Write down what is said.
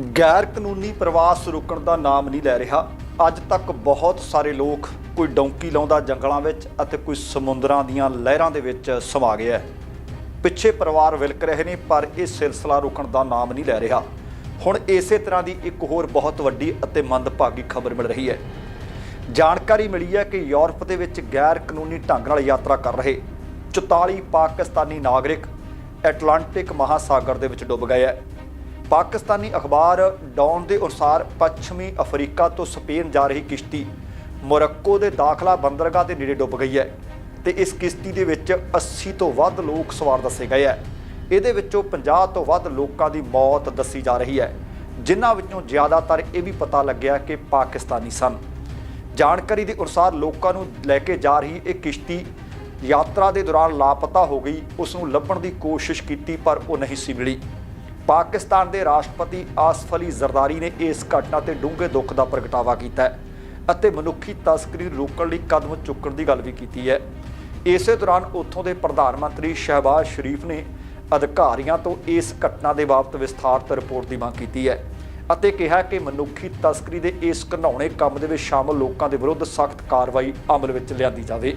ਗੈਰ ਕਾਨੂੰਨੀ ਪ੍ਰਵਾਸ ਰੁਕਣ ਦਾ ਨਾਮ ਨਹੀਂ ਲੈ ਰਿਹਾ। ਅੱਜ ਤੱਕ ਬਹੁਤ ਸਾਰੇ ਲੋਕ ਕੋਈ ਡੌਂਕੀ ਲਾਉਂਦਾ ਜੰਗਲਾਂ ਵਿੱਚ ਅਤੇ ਕੋਈ ਸਮੁੰਦਰਾਂ ਦੀਆਂ ਲਹਿਰਾਂ ਦੇ ਵਿੱਚ ਸਮਾ ਗਿਆ ਹੈ। ਪਿੱਛੇ ਪਰਿਵਾਰ ਵਿਲਕ ਰਹੇ ਨੇ, ਪਰ ਇਹ ਸਿਲਸਿਲਾ ਰੁਕਣ ਦਾ ਨਾਮ ਨਹੀਂ ਲੈ ਰਿਹਾ। ਹੁਣ ਇਸੇ ਤਰ੍ਹਾਂ ਦੀ ਇੱਕ ਹੋਰ ਬਹੁਤ ਵੱਡੀ ਅਤੇ ਮੰਦਭਾਗੀ ਖਬਰ ਮਿਲ ਰਹੀ ਹੈ। ਜਾਣਕਾਰੀ ਮਿਲੀ ਹੈ ਕਿ ਯੂਰਪ ਦੇ ਵਿੱਚ ਗੈਰ ਕਾਨੂੰਨੀ ਢੰਗ ਨਾਲ ਯਾਤਰਾ ਕਰ ਰਹੇ 44 ਪਾਕਿਸਤਾਨੀ ਨਾਗਰਿਕ ਐਟਲਾਂਟਿਕ ਮਹਾਸਾਗਰ ਦੇ ਵਿੱਚ ਡੁੱਬ ਗਏ ਹੈ। ਪਾਕਿਸਤਾਨੀ ਅਖਬਾਰ ਡੌਨ ਦੇ ਅਨੁਸਾਰ ਪੱਛਮੀ ਅਫਰੀਕਾ ਤੋਂ ਸਪੇਨ ਜਾ ਰਹੀ ਕਿਸ਼ਤੀ ਮੋਰੱਕੋ ਦੇ ਦਾਖਲਾ ਬੰਦਰਗਾਹ ਦੇ ਨੇੜੇ ਡੁੱਬ ਗਈ ਹੈ ਤੇ ਇਸ ਕਿਸ਼ਤੀ ਦੇ ਵਿੱਚ 80 ਤੋਂ ਵੱਧ ਲੋਕ ਸਵਾਰ ਦੱਸੇ ਗਏ ਹੈ। ਇਹਦੇ ਵਿੱਚੋਂ 50 ਤੋਂ ਵੱਧ ਲੋਕਾਂ ਦੀ ਮੌਤ ਦੱਸੀ ਜਾ ਰਹੀ ਹੈ, ਜਿਨ੍ਹਾਂ ਵਿੱਚੋਂ ਜ਼ਿਆਦਾਤਰ ਇਹ ਵੀ ਪਤਾ ਲੱਗਿਆ ਕਿ ਪਾਕਿਸਤਾਨੀ ਸਨ। ਜਾਣਕਾਰੀ ਦੇ ਅਨੁਸਾਰ ਲੋਕਾਂ ਨੂੰ ਲੈ ਕੇ ਜਾ ਰਹੀ ਇਹ ਕਿਸ਼ਤੀ ਯਾਤਰਾ ਦੇ ਦੌਰਾਨ ਲਾਪਤਾ ਹੋ ਗਈ, ਉਸ ਨੂੰ ਲੱਭਣ ਦੀ ਕੋਸ਼ਿਸ਼ ਕੀਤੀ, ਪਰ ਉਹ ਨਹੀਂ ਸੀ ਮਿਲੀ। ਪਾਕਿਸਤਾਨ ਦੇ ਰਾਸ਼ਟਰਪਤੀ ਆਸਫ ਅਲੀ ਜ਼ਰਦਾਰੀ ਨੇ ਇਸ ਘਟਨਾ ਤੇ ਡੂੰਘੇ ਦੁੱਖ ਦਾ ਪ੍ਰਗਟਾਵਾ ਕੀਤਾ ਹੈ ਅਤੇ ਮਨੁੱਖੀ ਤਸਕਰੀ ਨੂੰ ਰੋਕਣ ਲਈ ਕਦਮ ਚੁੱਕਣ ਦੀ ਗੱਲ ਵੀ ਕੀਤੀ ਹੈ। ਇਸੇ ਦੌਰਾਨ ਉੱਥੋਂ ਦੇ ਪ੍ਰਧਾਨ ਮੰਤਰੀ ਸ਼ਹਿਬਾਜ਼ ਸ਼ਰੀਫ ਨੇ ਅਧਿਕਾਰੀਆਂ ਤੋਂ ਇਸ ਘਟਨਾ ਦੇ ਬਾਬਤ ਵਿਸਥਾਰਤ ਰਿਪੋਰਟ ਦੀ ਮੰਗ ਕੀਤੀ ਹੈ ਅਤੇ ਕਿਹਾ ਕਿ ਮਨੁੱਖੀ ਤਸਕਰੀ ਦੇ ਇਸ ਘਿਨਾਉਣੇ ਕੰਮ ਦੇ ਵਿੱਚ ਸ਼ਾਮਲ ਲੋਕਾਂ ਦੇ ਵਿਰੁੱਧ ਸਖਤ ਕਾਰਵਾਈ ਅਮਲ ਵਿੱਚ ਲਿਆਂਦੀ ਜਾਵੇ।